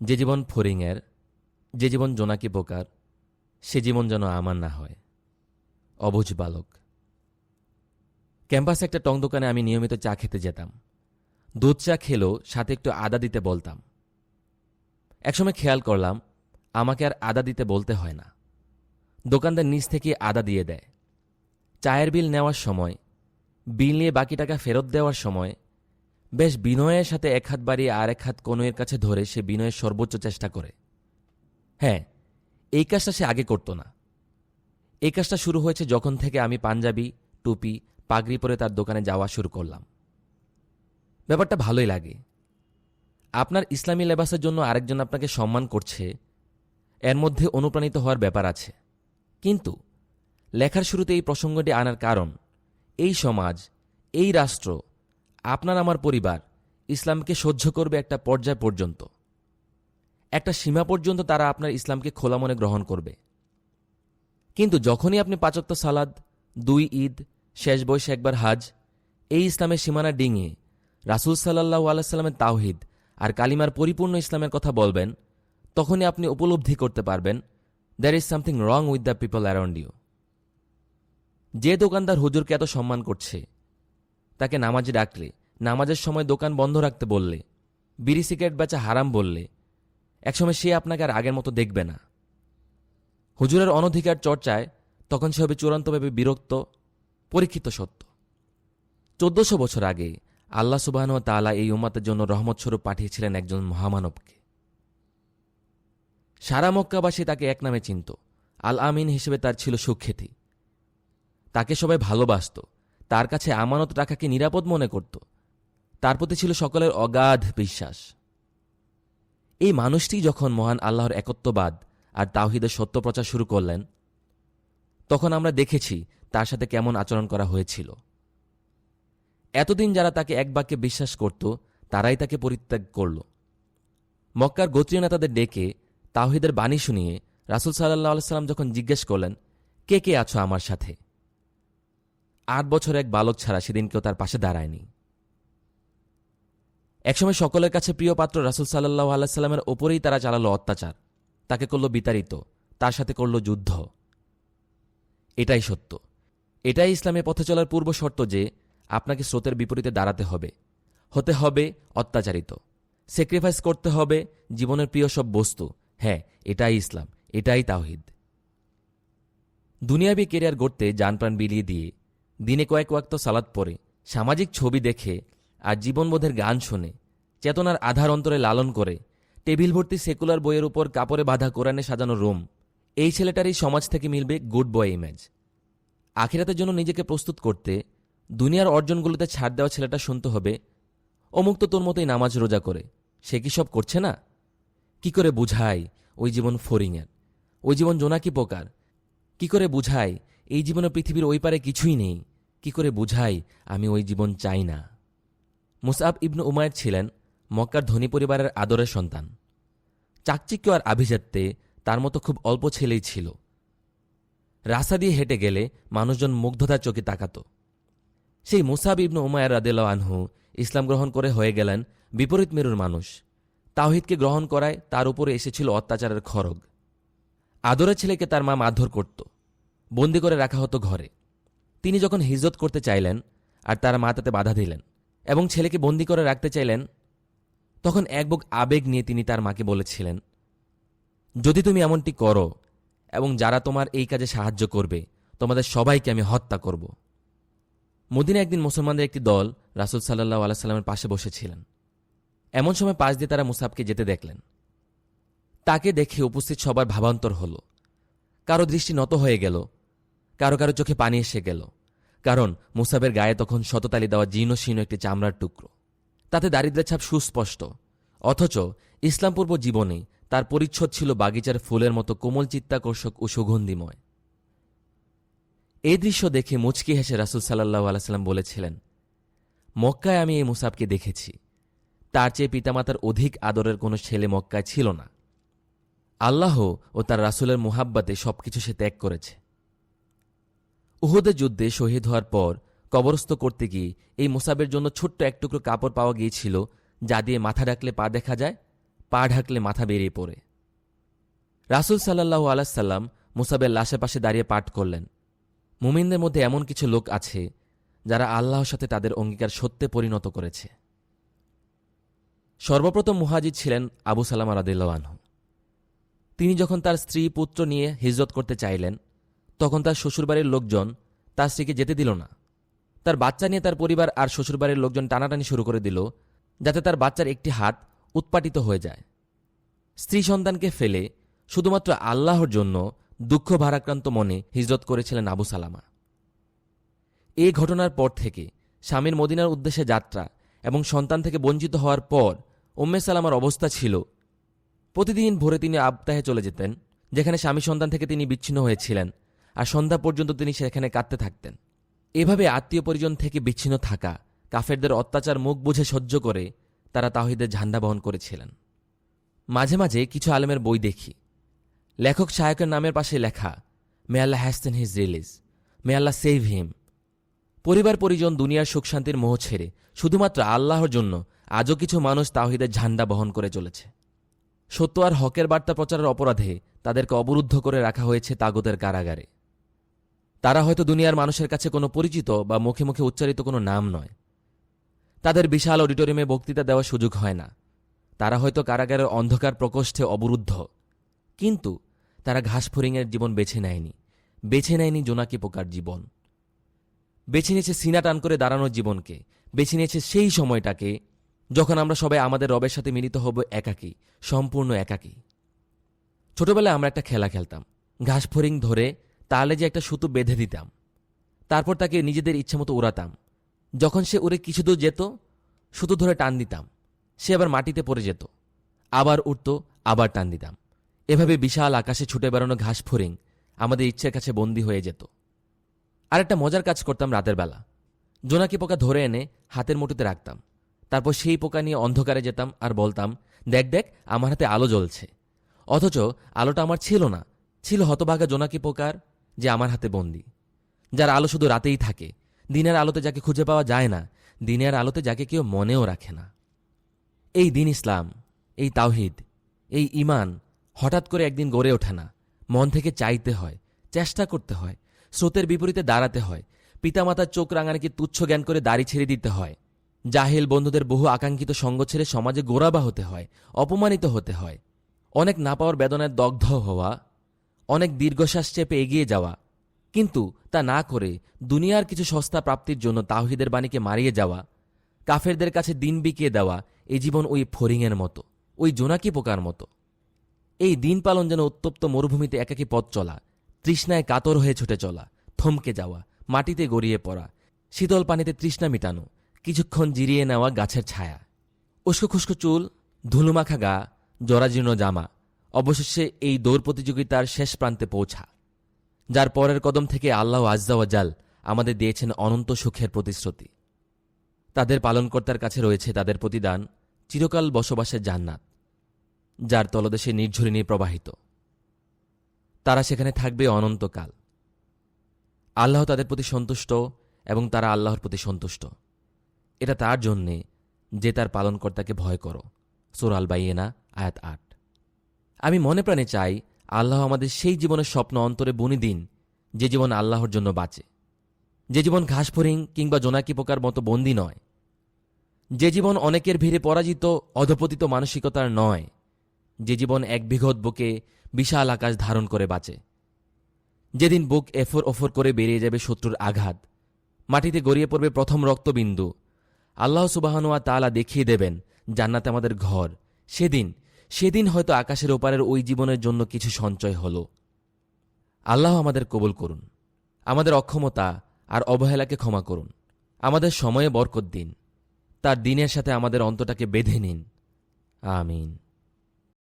যে জীবন ফরিংয়ের যে জীবন জোনাকি পোকার, সে জীবন যেন আমার না হয়। অবুঝ বালক। ক্যাম্পাসে একটা টং দোকানে আমি নিয়মিত চা খেতে যেতাম। দুধ চা খেলেও সাথে একটু আদা দিতে বলতাম। একসময় খেয়াল করলাম, আমাকে আর আদা দিতে বলতে হয় না। দোকানদার নিচ থেকে আদা দিয়ে দেয়। চায়ের বিল নেওয়ার সময়, বিল নিয়ে বাকি টাকা ফেরত দেওয়ার সময় বেশ বিনয়ের সাথে এক হাত বাড়িয়ে আর এক হাত কনুয়ের কাছে ধরে সে বিনয়ের সর্বোচ্চ চেষ্টা করে। হ্যাঁ এই কাজটা সে আগে করত না। এই কাজটা শুরু হয়েছে যখন থেকে আমি পাঞ্জাবি, টুপি, পাগড়ি পরে তার দোকানে যাওয়া শুরু করলাম। ব্যাপারটা ভালোই লাগে। আপনার ইসলামী লেবাসের জন্য আরেকজন আপনাকে সম্মান করছে, এর মধ্যে অনুপ্রাণিত হওয়ার ব্যাপার আছে। কিন্তু লেখার শুরুতে এই প্রসঙ্গটি আনার কারণ, এই সমাজ, এই রাষ্ট্র আপনার আমার পরিবার ইসলামকে সহ্য করবে একটা পর্যায় পর্যন্ত। একটা সীমা পর্যন্ত তারা আপনার ইসলামকে খোলা মনে গ্রহণ করবে। কিন্তু যখনই আপনি পাচক্ত সালাদ, দুই ঈদ, শেষ বয়সে একবার হাজ, এই ইসলামের সীমানা ডিঙিয়ে রাসুল সাল্লাহ আলাইস্লামের তাওহিদ আর কালিমার পরিপূর্ণ ইসলামের কথা বলবেন, তখনই আপনি উপলব্ধি করতে পারবেন there is something wrong with the people around you যে দোকানদার হুজুরকে এত সম্মান করছে তাকে নামাজে ডাকলে, নামাজের সময় দোকান বন্ধ রাখতে বললে, বিড়ি সিগারেট বেচা হারাম বললে, একসময় সে আপনাকে আর আগের মতো দেখবে না। হুজুরের অনধিকার চর্চায় তখন সে হবে চূড়ান্তভাবে বিরক্ত, পরীক্ষিত সত্য। চোদ্দশো বছর আগে আল্লাহ সুবাহন তালা এই উম্মাতের জন্য রহমত স্বরূপ পাঠিয়েছিলেন একজন মহামানবকে। সারা মক্কাবাসী তাকে এক নামে চিনত আল আমিন হিসেবে তার ছিল সুখ্যাতি। তাকে সবাই ভালোবাসত। তার কাছে আমানত রাখাকে নিরাপদ মনে করত। তার প্রতি ছিল সকলের অগাধ বিশ্বাস। এই মানুষটি যখন মহান আল্লাহর একত্ববাদ আর তাওহিদের সত্য প্রচার শুরু করলেন, তখন আমরা দেখেছি তার সাথে কেমন আচরণ করা হয়েছিল। এতদিন যারা তাকে এক বাক্যে বিশ্বাস করত, তারাই তাকে পরিত্যাগ করল। মক্কার গোত্রীয় নেতাদের ডেকে তাওহিদের বাণী শুনিয়ে রাসুল সাল্লাহ সাল্লাম যখন জিজ্ঞেস করলেন, কে কে আছো আমার সাথে? আট বছর এক বালক ছাড়া সেদিন কেউ তার পাশে দাঁড়ায়নি। একসময় সকলের কাছে প্রিয় পাত্র রাসুল সাল্লাহ আল্লাহামের ওপরেই তারা চালালো অত্যাচার। তাকে করল বিতাড়িত, তার সাথে করল যুদ্ধ। এটাই সত্য। এটাই ইসলামের পথে চলার পূর্ব শর্ত যে, আপনাকে স্রোতের বিপরীতে দাঁড়াতে হবে। হতে হবে অত্যাচারিত। স্যাক্রিফাইস করতে হবে জীবনের প্রিয় সব বস্তু। হ্যাঁ এটাই ইসলাম, এটাই তাওহিদ। দুনিয়াবি কেরিয়ার গড়তে যানপ্রাণ বিলিয়ে দিয়ে দিনে কয়েক ওয়াক্ত সালাদ পরে সামাজিক ছবি দেখে আর জীবনবোধের গান শুনে, চেতনার আধার অন্তরে লালন করে, টেবিল ভর্তি সেকুলার বইয়ের উপর কাপড়ে বাঁধা কোরআনে সাজানো রুম। এই ছেলেটারই সমাজ থেকে মিলবে গুড বয় ইমেজ। আখিরাতের জন্য নিজেকে প্রস্তুত করতে, দুনিয়ার অর্জনগুলোতে ছাড় দেওয়া ছেলেটা শুনতে হবে, অমুক তো তোর মতোই নামাজ রোজা করে, সে কি সব করছে না? কি করে বুঝায় ওই জীবন ফরিংয়ের ওই জীবন জোনাকি পোকার? কি করে বুঝাই এই জীবনে পৃথিবীর ওই পারে কিছুই নেই। কি করে বুঝাই, আমি ওই জীবন চাই না। মুসাব ইবনু উমায়ের ছিলেন মক্কার ধনী পরিবারের আদরের সন্তান। চাকচিক্য আর আভিজাত্যে তার মতো খুব অল্প ছেলেই ছিল। রাস্তা দিয়ে হেঁটে গেলে মানুষজন মুগ্ধতার চোখে তাকাত। সেই মুসাব ইবনু উমায়ের রাদেল আনহু ইসলাম গ্রহণ করে হয়ে গেলেন বিপরীত মেরুর মানুষ। তাওহিদকে গ্রহণ করায় তার উপরে এসেছিল অত্যাচারের খড়গ। আদরের ছেলেকে তার মা মারধর করত। বন্দি করে রাখা হতো ঘরে। তিনি যখন হিজরত করতে চাইলেন আর তার মা তাতে বাধা দিলেন এবং ছেলেকে বন্দি করে রাখতে চাইলেন, তখন এক বুক আবেগ নিয়ে তিনি তার মাকে বলেছিলেন, যদি তুমি এমনটি করো এবং যারা তোমার এই কাজে সাহায্য করবে, তোমাদের সবাইকে আমি হত্যা করব। মদিনা একদিন মুসলমানদের একটি দল রাসুল সাল্লাহ আলাইস্লামের পাশে বসেছিলেন। এমন সময় পাশ দিয়ে তারা মুসাবকে যেতে দেখলেন। তাকে দেখে উপস্থিত সবার ভাবান্তর হল। কারও দৃষ্টি নত হয়ে গেল কারও কারও চোখে পানি এসে গেল। কারণ মুসাবের গায়ে তখন শততালি দেওয়া জীর্ণ শীর্ণ একটি চামড়ার টুকরো। তাতে দারিদ্রের ছাপ সুস্পষ্ট। অথচ ইসলামপূর্ব জীবনে তার পরিচ্ছদ ছিল বাগিচার ফুলের মতো কোমল চিত্তাকর্ষক ও সুগন্ধিময়। এই দৃশ্য দেখে মুচকি হেসে রাসুল সাল্লাহ আলাইসাল্লাম বলেছিলেন, মক্কায় আমি এই মুসাবকে দেখেছি। তার চেয়ে পিতামাতার অধিক আদরের কোনো ছেলে মক্কায় ছিল না। আল্লাহ ও তার রাসুলের মোহাব্বাতে সবকিছু সে ত্যাগ করেছে। উহুদের যুদ্ধে শহীদ হওয়ার পর কবরস্থ করতে গিয়ে এই মোসাবের জন্য ছোট্ট এক টুকরো কাপড় পাওয়া গিয়েছিল, যা দিয়ে মাথা ঢাকলে পা দেখা যায়, পা ঢাকলে মাথা বেরিয়ে পড়ে। রাসুল সাল্লাহু আলাহিসাল্লাম মুসাবের লাশের পাশে দাঁড়িয়ে পাঠ করলেন। মুমিনদের মধ্যে এমন কিছু লোক আছে, যারা আল্লাহর সাথে তাদের অঙ্গীকার সত্যে পরিণত করেছে। সর্বপ্রথম মুহাজিদ ছিলেন আবু সালামা রাদিল্লাহু তিনি যখন তার স্ত্রী, পুত্র নিয়ে হিজরত করতে চাইলেন তখন তার শ্বশুরবাড়ির লোকজন তার স্ত্রীকে যেতে দিল না। তার বাচ্চা নিয়ে তার পরিবার আর শ্বশুরবাড়ির লোকজন টানাটানি শুরু করে দিল, যাতে তার বাচ্চার একটি হাত উৎপাটিত হয়ে যায়। স্ত্রী সন্তানকে ফেলে শুধুমাত্র আল্লাহর জন্য দুঃখ ভারাক্রান্ত মনে হিজরত করেছিলেন আবু সালামা। এই ঘটনার পর থেকে স্বামীর মদিনার উদ্দেশ্যে যাত্রা এবং সন্তান থেকে বঞ্চিত হওয়ার পর উম্মে সালামার অবস্থা ছিল, প্রতিদিন ভোরে তিনি আবতাহে চলে যেতেন, যেখানে স্বামী সন্তান থেকে তিনি বিচ্ছিন্ন হয়েছিলেন। আর সন্ধ্যা পর্যন্ত তিনি সেখানে কাঁদতে থাকতেন। এভাবে আত্মীয় পরিজন থেকে বিচ্ছিন্ন থাকা, কাফেরদের অত্যাচার মুখ বুঝে সহ্য করে তারা তাহিদের ঝান্ডা বহন করেছিলেন। মাঝে মাঝে কিছু আলেমের বই দেখি। লেখক শায়কের নামের পাশে লেখা, may Allah hasten his release, may Allah save him. পরিবার পরিজন দুনিয়ার সুখ শান্তির মোহ ছেড়ে শুধুমাত্র আল্লাহর জন্য আজও কিছু মানুষ তাহিদের ঝান্ডা বহন করে চলেছে। সত্য আর হকের বার্তা প্রচারের অপরাধে তাদেরকে অবরুদ্ধ করে রাখা হয়েছে তাগতের কারাগারে। তারা হয়তো দুনিয়ার মানুষের কাছে কোনো পরিচিত বা মুখে মুখে উচ্চারিত কোনো নাম নয়। তাদের বিশাল অডিটোরিয়ামে বক্তৃতা দেওয়ার সুযোগ হয় না। তারা হয়তো কারাগারের অন্ধকার প্রকোষ্ঠে অবরুদ্ধ। কিন্তু তারা ঘাসফড়িংয়ের জীবন বেছে নেয়নি। বেছে নেয়নি জোনাকি পোকার জীবন। বেছে নিয়েছে সিনা টান করে দাঁড়ানোর জীবনকে। বেছে নিয়েছে সেই সময়টাকে যখন আমরা সবাই আমাদের রবের সাথে মিলিত হব একাকী, সম্পূর্ণ একাকী। ছোটবেলায় আমরা একটা খেলা খেলতাম। ঘাসফড়িং ধরে তালে যে একটা সুতো বেঁধে দিতাম। তারপর তাকে নিজেদের ইচ্ছামতো উড়াতাম। যখন সে উড়ে কিছু দূর যেত, সুতো ধরে টান দিতাম। সে আবার মাটিতে পড়ে যেত। আবার উঠত আবার টান দিতাম। এভাবে বিশাল আকাশে ছুটে বেড়ানো ঘাস ফড়িং আমাদের ইচ্ছের কাছে বন্দী হয়ে যেত। আর একটা মজার কাজ করতাম রাতের বেলা। জোনাকি পোকা ধরে এনে হাতের মুঠোতে রাখতাম। তারপর সেই পোকা নিয়ে অন্ধকারে যেতাম আর বলতাম, দেখ দেখ, আমার হাতে আলো জ্বলছে। অথচ আলোটা আমার ছিল না। ছিল হতভাগা জোনাকি পোকার যে আমার হাতে বন্দি। যার আলো শুধু রাতেই থাকে। দিনের আলোতে যাকে খুঁজে পাওয়া যায় না, দিনের আলোতে যাকে কেউ মনেও রাখে না। এই দিন ইসলাম, এই তাওহিদ, এই ইমান হঠাৎ করে একদিন গড়ে ওঠে না। মন থেকে চাইতে হয়, চেষ্টা করতে হয়, স্রোতের বিপরীতে দাঁড়াতে হয়। পিতামাতার চোখ রাঙানিকে তুচ্ছ জ্ঞান করে দাড়ি ছেড়ে দিতে হয়? জাহিল বন্ধুদের বহু আকাঙ্ক্ষিত সঙ্গ ছেড়ে সমাজে গোড়াবা হতে হয়, অপমানিত হতে হয়। অনেক না পাওয়ার বেদনায় দগ্ধ হওয়া অনেক দীর্ঘশ্বাস চেপে এগিয়ে যাওয়া। কিন্তু তা না করে দুনিয়ার কিছু সস্তা প্রাপ্তির জন্য তাহিদের বাণীকে মারিয়ে যাওয়া, কাফেরদের কাছে দিন বিকিয়ে দেওয়া এই জীবন ওই ফরিংয়ের মতো, ওই জোনাকি পোকার মতো। এই দিন পালন যেন উত্তপ্ত মরুভূমিতে একাকী পথ চলা, তৃষ্ণায় কাতর হয়ে ছুটে চলা, থমকে যাওয়া, মাটিতে গড়িয়ে পড়া, শীতল পানিতে তৃষ্ণা মিটানো, কিছুক্ষণ জিরিয়ে নেওয়া গাছের ছায়া। উস্কো খুস্কো চুল, ধুলুমাখা গা, জরাজীর্ণ জামা অবশেষে এই দৌড় প্রতিযোগিতার শেষ প্রান্তে পৌঁছা, যার পরের কদম থেকে আল্লাহ আজ্জাওয়াজাল আমাদের দিয়েছেন অনন্ত সুখের প্রতিশ্রুতি। তাদের পালনকর্তার কাছে রয়েছে তাদের প্রতিদান চিরকাল বসবাসের জান্নাত, যার তলদেশে নির্ঝরিণী প্রবাহিত। তারা সেখানে থাকবে অনন্তকাল। আল্লাহ তাদের প্রতি সন্তুষ্ট এবং তারা আল্লাহর প্রতি সন্তুষ্ট। এটা তার জন্যে যে তার পালনকর্তাকে ভয় করো। সোরাল বাইয়েনা আয়াত আট। আমি মনে প্রাণে চাই, আল্লাহ আমাদের সেই জীবনের স্বপ্ন অন্তরে বনি দিন, যে জীবন আল্লাহর জন্য বাঁচে। যে জীবন ঘাসফড়িং কিংবা জোনাকি পোকার মতো বন্দি নয়। যে জীবন অনেকের ভিড়ে পরাজিত, অধপতিত মানসিকতার নয়। যে জীবন এক বিঘত বুকে বিশাল আকাশ ধারণ করে বাঁচে। যেদিন বুক এফর ওফর করে বেরিয়ে যাবে শত্রুর আঘাত। মাটিতে গড়িয়ে পড়বে প্রথম রক্তবিন্দু। আল্লাহ সুবাহানুয়া তালা দেখিয়ে দেবেন, জান্নাতে আমাদের ঘর। সেদিন সেদিন হয়তো আকাশের ওপারের ওই জীবনের জন্য কিছু সঞ্চয় হল। আল্লাহ আমাদের কবুল করুন। আমাদের অক্ষমতা আর অবহেলাকে ক্ষমা করুন। আমাদের সময়ে বরকত দিন। তার দিনের সাথে আমাদের অন্তটাকে বেঁধে নিন। আমিন।